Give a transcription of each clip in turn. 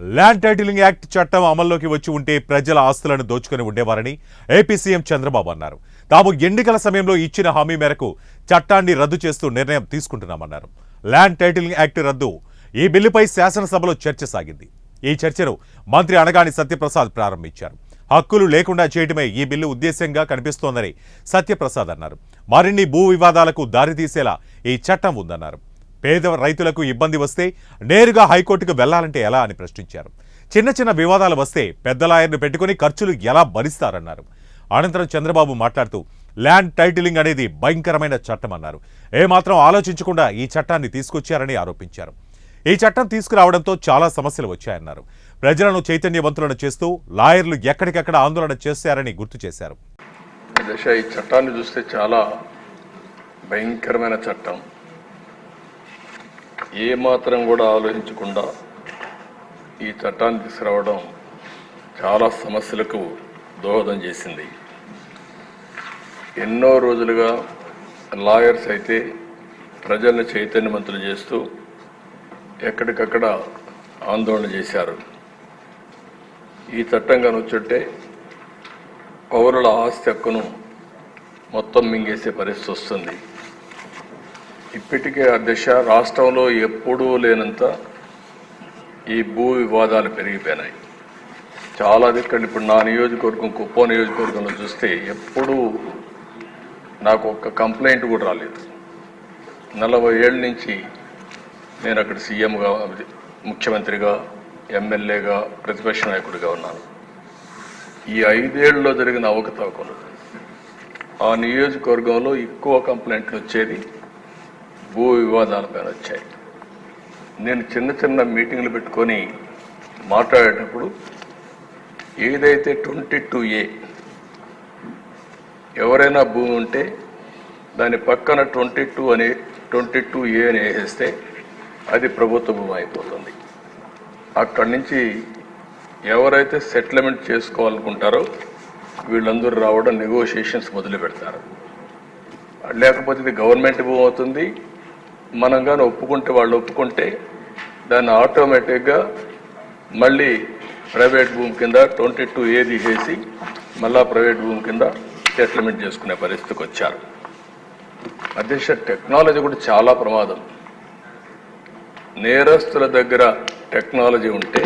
Land titling act చట్టం అమల్లోకి వచ్చి ఉంటే ప్రజల ఆస్తులను దోచుకుని ఉండేవారని ఏపీ సీఎం చంద్రబాబు అన్నారు. తాము ఎన్నికల సమయంలో ఇచ్చిన హామీ మేరకు చట్టాన్ని రద్దు చేస్తూ నిర్ణయం తీసుకుంటున్నామన్నారు. ల్యాండ్ టైటిలింగ్ యాక్ట్ రద్దు ఈ బిల్లుపై శాసనసభలో చర్చ సాగింది. ఈ చర్చను మంత్రి అనగాని సత్యప్రసాద్ ప్రారంభించారు. హక్కులు లేకుండా చేయడమే ఈ బిల్లు ఉద్దేశ్యంగా కనిపిస్తోందని సత్యప్రసాద్ అన్నారు. మరిన్ని భూ వివాదాలకు దారితీసేలా ఈ చట్టం ఉందన్నారు. పేద రైతులకు ఇబ్బంది వస్తే నేరుగా హైకోర్టుకు వెళ్ళాలంటే ఎలా అని ప్రశ్నించారు. చిన్న చిన్న వివాదాలు వస్తే పెద్ద లాయర్ను పెట్టుకుని ఖర్చులు ఎలా భరిస్తారన్నారు. అనంతరం చంద్రబాబు మాట్లాడుతూ ల్యాండ్ టైటిలింగ్ అనేది భయంకరమైన చట్టం అన్నారు. ఏమాత్రం ఆలోచించకుండా ఈ చట్టాన్ని తీసుకొచ్చారని ఆరోపించారు. ఈ చట్టం తీసుకురావడంతో చాలా సమస్యలు వచ్చాయన్నారు. ప్రజలను చైతన్యవంతులను చేస్తూ లాయర్లు ఎక్కడికక్కడ ఆందోళన చేశారని గుర్తు చేశారు. దశ ఈ చట్టాన్ని చూస్తే చాలా భయంకరమైన చట్టం. ఏ మాత్రం కూడా ఆలోచించకుండా ఈ చట్టాన్ని తీసుకురావడం చాలా సమస్యలకు దోహదం చేసింది. ఎన్నో రోజులుగా లాయర్స్ అయితే ప్రజల్ని చైతన్యవంతులు చేస్తూ ఎక్కడికక్కడ ఆందోళన చేశారు. ఈ చట్టం కనుచుంటే పౌరుల ఆస్తి హక్కును మొత్తం మింగేసే పరిస్థితి వస్తుంది. ఇప్పటికే ఆ దిశ రాష్ట్రంలో ఎప్పుడూ లేనంత ఈ భూ వివాదాలు పెరిగిపోయినాయి. చాలా దిక్కలు ఇప్పుడు నా నియోజకవర్గం కుప్పం నియోజకవర్గంలో చూస్తే ఎప్పుడూ నాకు ఒక్క కంప్లైంట్ కూడా రాలేదు. నలభై ఏళ్ళ నుంచి నేను అక్కడ సీఎంగా ముఖ్యమంత్రిగా ఎమ్మెల్యేగా ప్రతిపక్ష నాయకుడిగా ఉన్నాను. ఈ ఐదేళ్ళలో జరిగిన అవకతవకలు ఆ నియోజకవర్గంలో ఎక్కువ కంప్లైంట్లు వచ్చేది భూ వివాదాలపైన వచ్చాయి నేను చిన్న చిన్న మీటింగ్లు పెట్టుకొని మాట్లాడేటప్పుడు ఏదైతే ట్వంటీ టూ ఏ ఎవరైనా భూమి ఉంటే దాని పక్కన ట్వంటీ టూ అనే ట్వంటీ టూ ఏ అని వేసేస్తే అది ప్రభుత్వ భూమి అయిపోతుంది. అక్కడి నుంచి ఎవరైతే సెటిల్మెంట్ చేసుకోవాలనుకుంటారో వీళ్ళందరూ రావడం నెగోషియేషన్స్ మొదలు పెడతారు లేకపోతే ఇది గవర్నమెంట్ భూమి అవుతుంది మనం కానీ ఒప్పుకుంటే వాళ్ళు ఒప్పుకుంటే దాన్ని ఆటోమేటిక్గా మళ్ళీ ప్రైవేట్ భూమి కింద ట్వంటీ టూ ఏ తీసేసి మళ్ళా ప్రైవేట్ భూమి కింద సెటిల్మెంట్ చేసుకునే పరిస్థితికి వచ్చారు. అధ్యక్ష టెక్నాలజీ కూడా చాలా ప్రమాదం. నేరస్తుల దగ్గర టెక్నాలజీ ఉంటే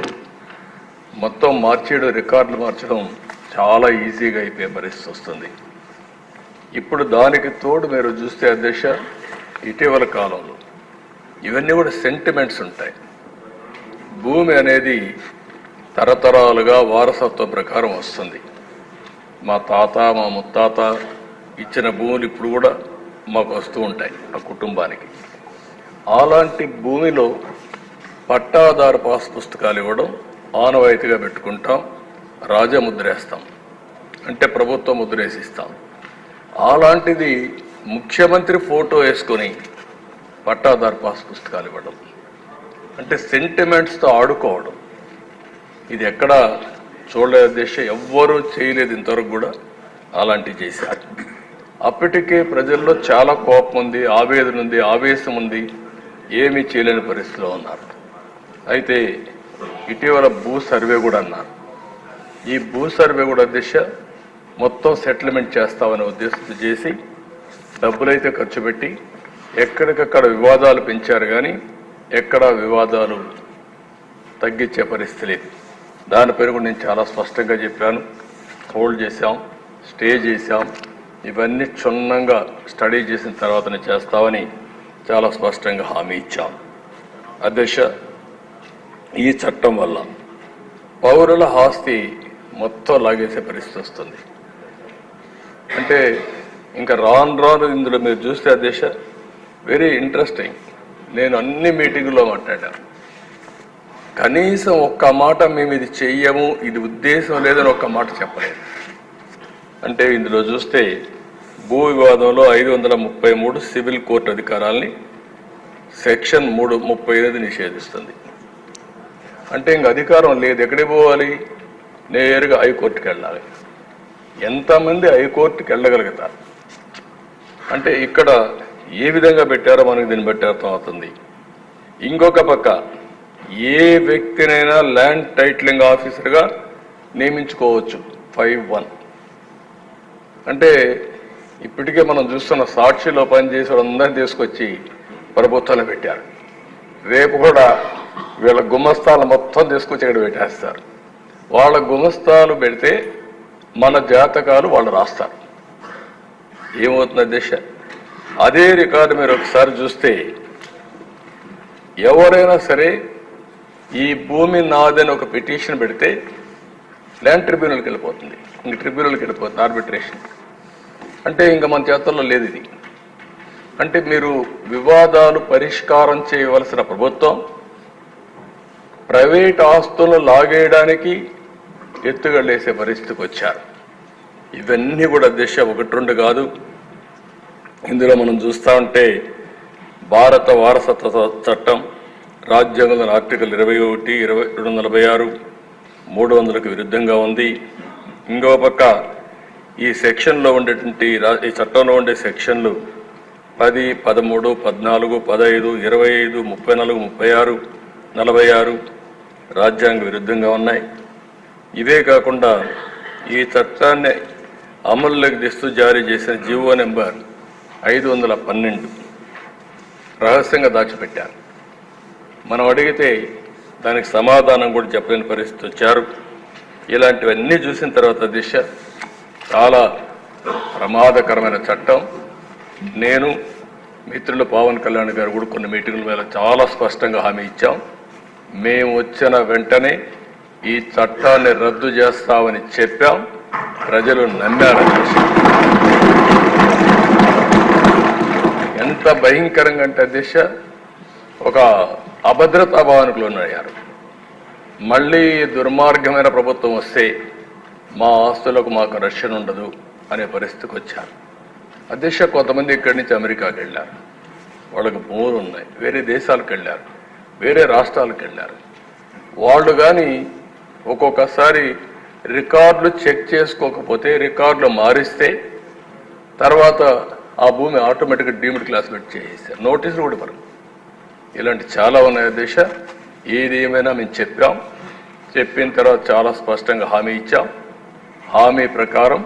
మొత్తం మార్చేయడం రికార్డులు మార్చడం చాలా ఈజీగా అయిపోయే పరిస్థితి వస్తుంది. ఇప్పుడు దానికి తోడు మీరు చూస్తే అధ్యక్ష ఇటీవల కాలంలో ఇవన్నీ కూడా సెంటిమెంట్స్ ఉంటాయి. భూమి అనేది తరతరాలుగా వారసత్వ ప్రకారం వస్తుంది. మా తాత మా ముత్తాత ఇచ్చిన భూములు ఇప్పుడు కూడా మాకు వస్తూ ఉంటాయి ఆ కుటుంబానికి. అలాంటి భూమిలో పట్టాదారు పాస్ పుస్తకాలు ఇవ్వడం ఆనవాయితీగా పెట్టుకుంటాం రాజముద్రేస్తాం అంటే ప్రభుత్వ ముద్రేసిస్తాం. అలాంటిది ముఖ్యమంత్రి ఫోటో వేసుకొని పట్టాదారు పాస్ పుస్తకాలు ఇవ్వడం అంటే సెంటిమెంట్స్తో ఆడుకోవడం ఇది ఎక్కడ చూడలేదు దేశ ఎవ్వరూ చేయలేదు ఇంతవరకు కూడా అలాంటివి చేశారు. అప్పటికే ప్రజల్లో చాలా కోపం ఉంది ఆవేదన ఉంది ఆవేశం ఉంది ఏమీ చేయలేని పరిస్థితిలో ఉన్నారు. అయితే ఇటీవల భూ సర్వే కూడా అన్నారు. ఈ భూ సర్వే కూడా దిశ మొత్తం సెటిల్మెంట్ చేస్తామనే ఉద్దేశంతో చేసి డబ్బులైతే ఖర్చు పెట్టి ఎక్కడికక్కడ వివాదాలు పెంచారు కానీ ఎక్కడా వివాదాలు తగ్గించే పరిస్థితి లేదు. దాని పేరు నేను చాలా స్పష్టంగా చెప్పాను. హోల్డ్ చేశాం స్టే చేశాం. ఇవన్నీ క్షుణ్ణంగా స్టడీ చేసిన తర్వాతనే చేస్తామని చాలా స్పష్టంగా హామీ ఇచ్చాం. అధ్యక్ష ఈ చట్టం వల్ల పౌరుల ఆస్తి మొత్తం లాగేసే పరిస్థితి వస్తుంది. అంటే ఇంకా రాను రాను ఇందులో మీరు చూస్తే అధ్యక్ష వెరీ ఇంట్రెస్టింగ్ నేను అన్ని మీటింగుల్లో మాట్లాడాను కనీసం ఒక్క మాట మేము ఇది చెయ్యము ఇది ఉద్దేశం లేదని ఒక్క మాట చెప్పలేదు. అంటే ఇందులో చూస్తే భూ వివాదంలో ఐదు వందల ముప్పై మూడు సివిల్ కోర్టు అధికారాల్ని సెక్షన్ మూడు ముప్పై ఎనిమిది నిషేధిస్తుంది. అంటే ఇంక అధికారం లేదు ఎక్కడికి పోవాలి? నేరుగా హైకోర్టుకి వెళ్ళాలి ఎంతమంది హైకోర్టుకి వెళ్ళగలుగుతారు అంటే ఇక్కడ ఏ విధంగా పెట్టారో మనకు దీన్ని బట్టి అర్థమవుతుంది. ఇంకొక పక్క ఏ వ్యక్తినైనా ల్యాండ్ టైటిలింగ్ ఆఫీసర్గా నియమించుకోవచ్చు. Five one. అంటే ఇప్పటికే మనం చూస్తున్న సాక్షిలో పనిచేసే వాళ్ళందరినీ తీసుకొచ్చి ప్రభుత్వంలో పెట్టారు. రేపు కూడా వీళ్ళ గుమస్తాలు మొత్తం తీసుకొచ్చి ఇక్కడ పెట్టేస్తారు. వాళ్ళ గుమస్తాలు పెడితే మన జాతకాలు వాళ్ళు రాస్తారు. ఏమవుతున్న దిశ. అదే రికార్డు మీరు ఒకసారి చూస్తే ఎవరైనా సరే ఈ భూమి నాదని ఒక పిటిషన్ పెడితే ల్యాండ్ ట్రిబ్యునల్కి వెళ్ళిపోతుంది. ఇంక ట్రిబ్యునల్కి వెళ్ళిపోతుంది ఆర్బిట్రేషన్. అంటే ఇంకా మన చేతుల్లో లేదు ఇది. అంటే మీరు వివాదాలు పరిష్కారం చేయవలసిన ప్రభుత్వం ప్రైవేట్ ఆస్తులను లాగేయడానికి ఎత్తుగడలేసే పరిస్థితికి వచ్చారు. ఇవన్నీ కూడా దిశ ఒకటి రెండు కాదు. ఇందులో మనం చూస్తూ ఉంటే భారత వారసత్వ చట్టం రాజ్యాంగంలో ఆర్టికల్ ఇరవై ఒకటి ఇరవై రెండు నలభై ఆరు మూడు వందలకు విరుద్ధంగా ఉంది. ఇంకో పక్క ఈ సెక్షన్లో ఉండేటువంటి రా- ఈ చట్టంలో ఉండే సెక్షన్లు పది పదమూడు పద్నాలుగు పదహైదు ఇరవై ఐదు ముప్పై నాలుగు ముప్పై ఆరు నలభై ఆరు రాజ్యాంగ విరుద్ధంగా ఉన్నాయి. ఇవే కాకుండా ఈ చట్టాన్ని అమల్లోకి తెస్తూ జారీ చేసిన జీవో నెంబర్ ఐదు వందల పన్నెండు. రహస్యంగా దాచిపెట్టారు. మనం అడిగితే దానికి సమాధానం కూడా చెప్పలేని పరిస్థితి వచ్చారు. ఇలాంటివన్నీ చూసిన తర్వాత దిశ చాలా ప్రమాదకరమైన చట్టం. నేను మిత్రులు పవన్ కళ్యాణ్ గారు కూడా కొన్ని మీటింగుల మీద చాలా స్పష్టంగా హామీ ఇచ్చాం. మేము వచ్చిన వెంటనే ఈ చట్టాన్ని రద్దు చేస్తామని చెప్పాం. ప్రజలు నమ్మారు ఎంత భయంకరంగా అంటే దిశ ఒక అభద్రతా భావనకులు లోనయ్యారు మళ్ళీ దుర్మార్గమైన ప్రభుత్వం వస్తే మా ఆస్తులకు మాకు రక్షణ ఉండదు అనే పరిస్థితికి వచ్చారు. అధ్యక్ష కొంతమంది ఇక్కడి నుంచి అమెరికాకి వెళ్ళారు. వాళ్ళకి భూములు ఉన్నాయి. వేరే దేశాలకు వెళ్ళారు. వేరే రాష్ట్రాలకు వెళ్ళారు. వాళ్ళు కానీ ఒక్కొక్కసారి రికార్డులు చెక్ చేసుకోకపోతే రికార్డులు మారిస్తే తర్వాత ఆ భూమి ఆటోమేటిక్గా డీమ్డ్ క్లాస్మేట్ చేసేస్తారు. నోటీసులు కూడా ఇవ్వరు. ఇలాంటి చాలా ఉన్నాయి దేశ. ఏది ఏమైనా మేము చెప్పాం. చెప్పిన తర్వాత చాలా స్పష్టంగా హామీ ఇచ్చాం. హామీ ప్రకారం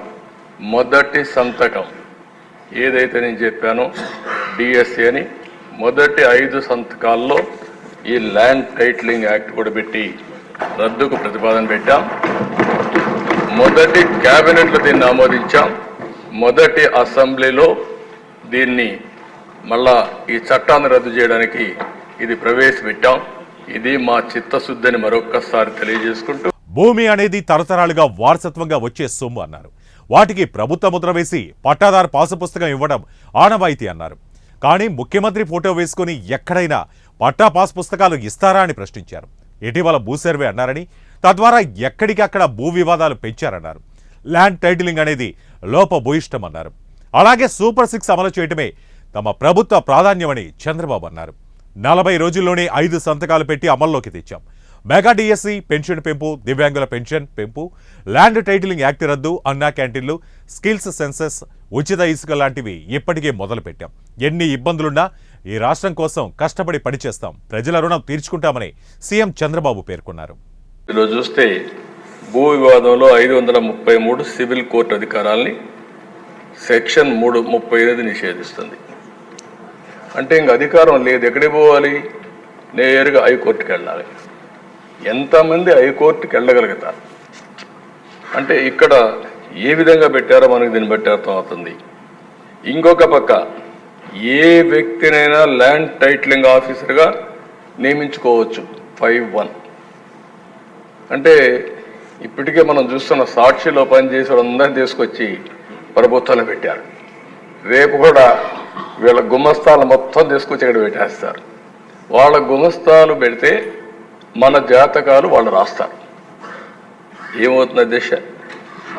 మొదటి సంతకం ఏదైతే నేను చెప్పానో డిఎస్సి అని మొదటి ఐదు సంతకాల్లో ఈ ల్యాండ్ టైటిలింగ్ యాక్ట్ కూడా పెట్టి రద్దుకు ప్రతిపాదన పెట్టాం. మొదటి క్యాబినెట్లో దీన్ని ఆమోదించాం. మొదటి అసెంబ్లీలో దీన్ని మళ్ళా ఈ చట్టాన్ని రద్దు చేయడానికి ఇది ప్రవేశపెట్టాం. ఇది మా చిత్తశుద్ధిని మరొక్కసారి తెలియజేసుకుంటూ భూమి అనేది తరతరాలుగా వారసత్వంగా వచ్చే సొమ్ము అన్నారు. వాటికి ప్రభుత్వ ముద్ర వేసి పట్టాదారు పాసు పుస్తకం ఇవ్వడం ఆనవాయితీ అన్నారు. కానీ ముఖ్యమంత్రి ఫోటో వేసుకుని ఎక్కడైనా పట్టా పాస్ పుస్తకాలు ఇస్తారా అని ప్రశ్నించారు. ఇటీవల భూసర్వే అన్నారని తద్వారా ఎక్కడికక్కడ భూ వివాదాలు పెంచారన్నారు. ల్యాండ్ టైటిలింగ్ అనేది లోపభూయిష్టమన్నారు. అలాగే సూపర్ సిక్స్ అమలు చేయటమే తమ ప్రభుత్వ ప్రాధాన్యమని చంద్రబాబు అన్నారు. నలభై రోజుల్లోనే ఐదు సంతకాలు పెట్టి అమల్లోకి తెచ్చాం. మెగా డిఎస్సి పెన్షన్ పెంపు దివ్యాంగుల పెన్షన్ పెంపు ల్యాండ్ టైటిలింగ్ యాక్ట్ రద్దు అన్నా క్యాంటీన్లు స్కిల్స్ సెన్సెస్ ఉచిత ఇసుక లాంటివి ఇప్పటికే మొదలుపెట్టాం. ఎన్ని ఇబ్బందులున్నా ఈ రాష్ట్రం కోసం కష్టపడి పనిచేస్తాం. ప్రజల రుణం తీర్చుకుంటామని సీఎం చంద్రబాబు పేర్కొన్నారు. ఇందులో చూస్తే భూ వివాదంలో ఐదు వందల ముప్పై మూడు సివిల్ కోర్టు అధికారాల్ని సెక్షన్ మూడు ముప్పై ఎనిమిది నిషేధిస్తుంది. అంటే ఇంక అధికారం లేదు. ఎక్కడికి పోవాలి? నేరుగా హైకోర్టుకి వెళ్ళాలి. ఎంతమంది హైకోర్టుకి వెళ్ళగలుగుతారు? అంటే ఇక్కడ ఏ విధంగా పెట్టారో మనకు దీన్ని బట్టి అర్థమవుతుంది. ఇంకొక పక్క ఏ వ్యక్తినైనా ల్యాండ్ టైటిలింగ్ ఆఫీసర్గా నియమించుకోవచ్చు. Five one. అంటే ఇప్పటికే మనం చూస్తున్న సాక్షిలో పనిచేసే వాళ్ళందరినీ తీసుకొచ్చి ప్రభుత్వంలో పెట్టారు. రేపు కూడా వీళ్ళ గుమస్తాలు మొత్తం తీసుకొచ్చి ఇక్కడ పెట్టేస్తారు. వాళ్ళ గుమస్తాలు పెడితే మన జాతకాలు వాళ్ళు రాస్తారు. ఏమవుతున్న దిశ.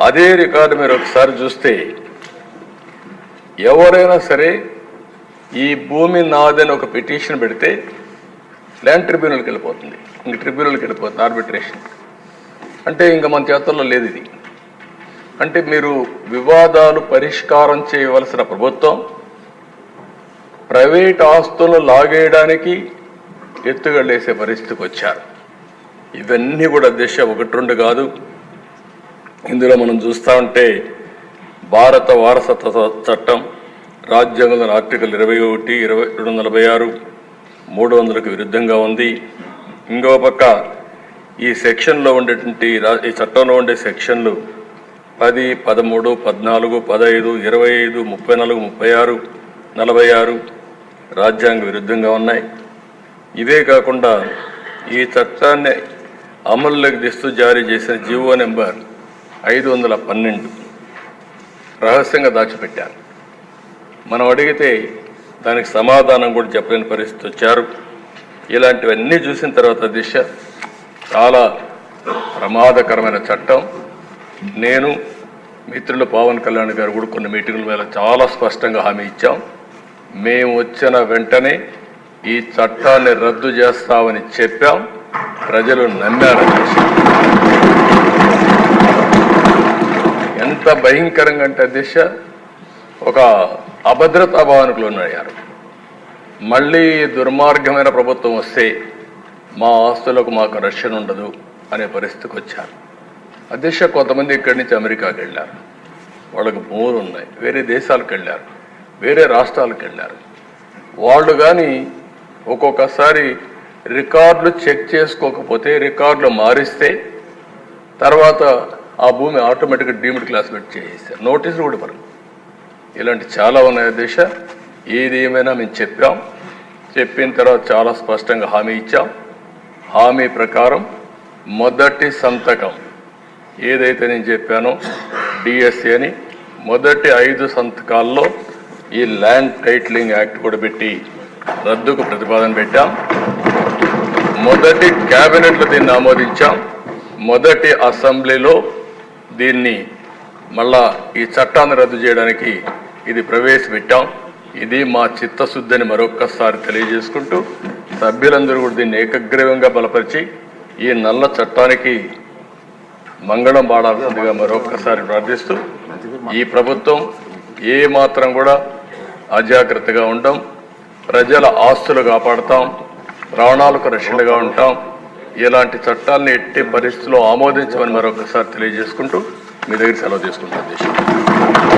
అదే రికార్డు మీరు ఒకసారి చూస్తే ఎవరైనా సరే ఈ భూమి నాదని ఒక పిటిషన్ పెడితే ల్యాండ్ ట్రిబ్యునల్కి వెళ్ళిపోతుంది. ఇంక ట్రిబ్యునల్కి వెళ్ళిపోతుంది ఆర్బిట్రేషన్ అంటే ఇంకా మన చేతుల్లో లేదు ఇది. అంటే మీరు వివాదాలు పరిష్కారం చేయవలసిన ప్రభుత్వం ప్రైవేట్ ఆస్తులు లాగేయడానికి ఎత్తుగడలేసే పరిస్థితికి వచ్చారు. ఇవన్నీ కూడా దిశ ఒకటి రెండు కాదు. ఇందులో మనం చూస్తూ ఉంటే భారత వారసత్వ చట్టం రాజ్యాంగంలోని ఆర్టికల్ ఇరవై ఒకటి ఇరవై రెండు నలభై ఆరు మూడు వందలకు విరుద్ధంగా ఉంది. ఇంకో పక్క ఈ సెక్షన్లో ఉండేటువంటి ఈ చట్టంలో ఉండే సెక్షన్లు పది పదమూడు పద్నాలుగు పదహైదు ఇరవై ఐదు ముప్పై నాలుగు ముప్పై ఆరు నలభై ఆరు రాజ్యాంగ విరుద్ధంగా ఉన్నాయి. ఇవే కాకుండా ఈ చట్టాన్ని అమల్లోకి తెస్తూ జారీ చేసిన జీవో నెంబర్ ఐదు వందల పన్నెండు రహస్యంగా దాచిపెట్టారు. మనం అడిగితే దానికి సమాధానం కూడా చెప్పలేని పరిస్థితి వచ్చారు. ఇలాంటివన్నీ చూసిన తర్వాత దిశ చాలా ప్రమాదకరమైన చట్టం. నేను మిత్రులు పవన్ కళ్యాణ్ గారు కూడా కొన్ని మీటింగుల మీద చాలా స్పష్టంగా హామీ ఇచ్చాం. మేము వచ్చిన వెంటనే ఈ చట్టాన్ని రద్దు చేస్తామని చెప్పాం. ప్రజలు నమ్మారు. ఎంత భయంకరంగా అంటే దిశ ఒక అభద్రతా భావనకులు లోనయ్యారు మళ్ళీ దుర్మార్గమైన ప్రభుత్వం వస్తే మా ఆస్తులకు మాకు రక్షణ ఉండదు అనే పరిస్థితికి వచ్చారు. అధ్యక్ష కొంతమంది ఇక్కడి నుంచి అమెరికాకి వెళ్ళారు. వాళ్ళకి భూములు ఉన్నాయి. వేరే దేశాలకు వెళ్ళారు. వేరే రాష్ట్రాలకు వెళ్ళారు. వాళ్ళు కానీ ఒక్కొక్కసారి రికార్డులు చెక్ చేసుకోకపోతే రికార్డులు మారిస్తే తర్వాత ఆ భూమి ఆటోమేటిక్గా డీమిడ్ క్లాస్ పెట్టి చేసేస్తారు. నోటీసులు కూడా ఇవ్వరు ఇలాంటి చాలా ఉన్నాయి దేశ ఏది ఏమైనా మేము చెప్పాం. చెప్పిన తర్వాత చాలా స్పష్టంగా హామీ ఇచ్చాం. హామీ ప్రకారం మొదటి సంతకం. ఏదైతే నేను చెప్పానో డిఎస్సి అని మొదటి ఐదు సంతకాల్లో ఈ ల్యాండ్ టైటిలింగ్ యాక్ట్ కూడా పెట్టి రద్దుకు ప్రతిపాదన పెట్టాం. మొదటి క్యాబినెట్లో దీన్ని ఆమోదించాం. మొదటి అసెంబ్లీలో దీన్ని మళ్ళా ఈ చట్టాన్ని రద్దు చేయడానికి ఇది ప్రవేశపెట్టాం. ఇది మా చిత్తశుద్ధిని మరొక్కసారి తెలియజేసుకుంటూ సభ్యులందరూ కూడా దీన్ని ఏకగ్రీవంగా బలపరిచి ఈ నల్ల చట్టానికి మంగళం పాడాల్సిందిగా మరొకసారి ప్రార్థిస్తూ ఈ ప్రభుత్వం ఏ మాత్రం కూడా అజాగ్రత్తగా ఉండం ప్రజల ఆస్తులు కాపాడుతాం ప్రాణాలకు రక్షణగా ఉంటాం. ఇలాంటి చట్టాలను ఎట్టి పరిస్థితుల్లో ఆమోదించమని మరొకసారి తెలియజేసుకుంటూ మీ దగ్గర సెలవు తీసుకుంటాం దేశం